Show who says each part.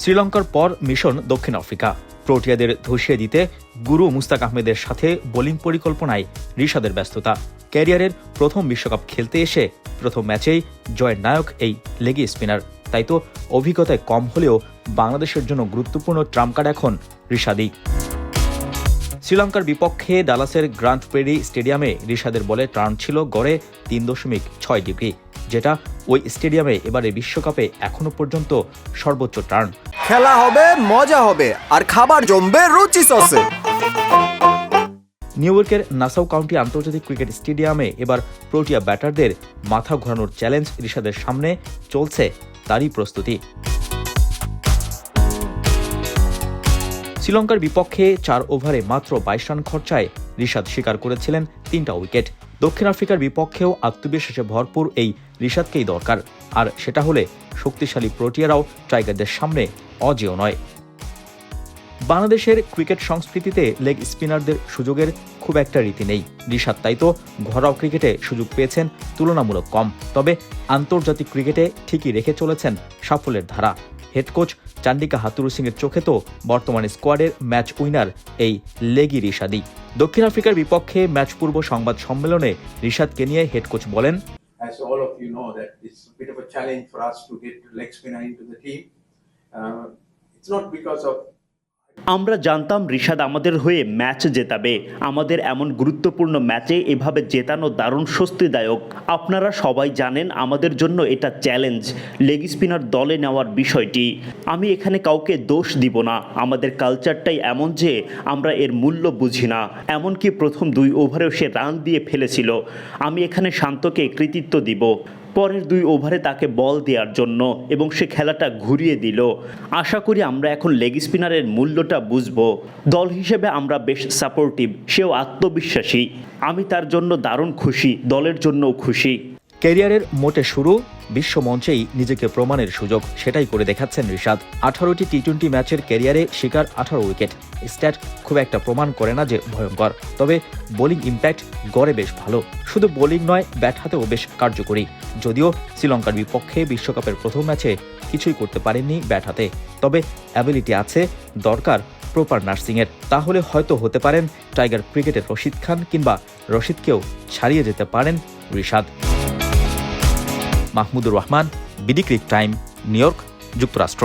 Speaker 1: শ্রীলঙ্কার পর মিশন দক্ষিণ আফ্রিকা। প্রোটিয়াদের ধসিয়ে দিতে গুরু মুস্তাক আহমেদের সাথে বোলিং পরিকল্পনায় রিশাদের ব্যস্ততা। ক্যারিয়ারের প্রথম বিশ্বকাপ খেলতে এসে প্রথম ম্যাচেই জয়ের নায়ক এই লেগি স্পিনার। তাই তো অভিজ্ঞতায় কম হলেও বাংলাদেশের জন্য গুরুত্বপূর্ণ ট্রাম্প কার্ড এখন রিশাদি শ্রীলঙ্কার বিপক্ষে ডালাসের গ্রান্ট পেরি স্টেডিয়ামে রিশাদের বলে টার্ন ছিল গড়ে তিন দশমিক ছয় ডিগ্রি, যেটা ওই স্টেডিয়ামে এবারে বিশ্বকাপে এখনও পর্যন্ত সর্বোচ্চ টার্ন
Speaker 2: খেলা হবে, মজা হবে, আর খাবার জমবে রুচি সসে।
Speaker 1: নিউ ইয়র্কের নাসাউ কাউন্টি আন্তর্জাতিক ক্রিকেট স্টেডিয়ামে এবার প্রোটিয়া ব্যাটারদের মাথা ঘোরানোর চ্যালেঞ্জ রিশাদের সামনে চলছে তারই প্রস্তুতি। শ্রীলঙ্কার বিপক্ষে চার ওভারে মাত্র বাইশ রান খরচায় রিশাদ স্বীকার করেছিলেন তিনটা উইকেট। দক্ষিণ আফ্রিকার বিপক্ষেও আত্মবিশ্বাসে ভরপুর এই রিশাদকেই দরকার। আর সেটা হলে শক্তিশালী প্রোটিয়ারাও টাইগারদের সামনে অজেয় নয়। বাংলাদেশের ক্রিকেট সংস্কৃতিতে লেগ স্পিনারদের সুযোগের খুব একটা রীতি নেই। রিশাদ তাই তো ঘরোয়া ক্রিকেটে সুযোগ পেয়েছেন তুলনামূলক কম। তবে আন্তর্জাতিক ক্রিকেটে ঠিকই রেখে চলেছেন সাফল্যের ধারা। হেড কোচ চান্ডিকা হাতুরু সিংয়ের চোখে তো বর্তমান স্কোয়াডের ম্যাচ উইনার এই লেগি রিশাদি দক্ষিণ আফ্রিকার বিপক্ষে ম্যাচ পূর্ব সংবাদ সম্মেলনে রিশাদকে নিয়ে হেড কোচ বলেন
Speaker 3: as all of you know, that it's a bit of a challenge for us to get leg spinner into the team. Uh, it's not because of
Speaker 4: আমরা জানতাম রিশাদ আমাদের হয়ে ম্যাচ জেতাবে। আমাদের এমন গুরুত্বপূর্ণ ম্যাচে এভাবে জেতানো দারুণ স্বস্তিদায়ক। আপনারা সবাই জানেন আমাদের জন্য এটা চ্যালেঞ্জ, লেগ স্পিনার দলে নেওয়ার বিষয়টি। আমি এখানে কাউকে দোষ দিব না। আমাদের কালচারটাই এমন যে আমরা এর মূল্য বুঝি না। এমনকি প্রথম দুই ওভারেও সে রান দিয়ে ফেলেছিল। আমি এখানে শান্তকে কৃতিত্ব দিব। পরের দুই ওভারে তাকে বল দেওয়ার জন্য এবং সে খেলাটা ঘুরিয়ে দিল। আশা করি আমরা এখন লেগ স্পিনারের মূল্যটা বুঝব। দল হিসেবে আমরা বেশ সাপোর্টিভ সেও আত্মবিশ্বাসী। আমি তার জন্য দারুণ খুশি, দলের জন্যও খুশি।
Speaker 1: ক্যারিয়ারের মোটে শুরু, বিশ্ব মঞ্চেই নিজেকে প্রমাণের সুযোগ, সেটাই করে দেখাচ্ছেন রিশাদ। আঠারোটি টি টোয়েন্টি ম্যাচের ক্যারিয়ারে শিকার আঠারো উইকেট। স্ট্যাট খুব একটা প্রমাণ করে না যে ভয়ঙ্কর, তবে বোলিং ইম্প্যাক্ট গড়ে বেশ ভালো। শুধু বোলিং নয়, ব্যাট হাতেও বেশ কার্যকরী। যদিও শ্রীলঙ্কার বিপক্ষে বিশ্বকাপের প্রথম ম্যাচে কিছুই করতে পারেননি ব্যাট হাতে। তবে অ্যাবিলিটি আছে, দরকার প্রপার নার্সিংয়ের। তাহলে হয়তো হতে পারেন টাইগার ক্রিকেটের রশিদ খান কিংবা রশিদকেও ছাড়িয়ে যেতে পারেন Rishad. Mahmudur Rahman BD Crictime New York যুক্তরাষ্ট্র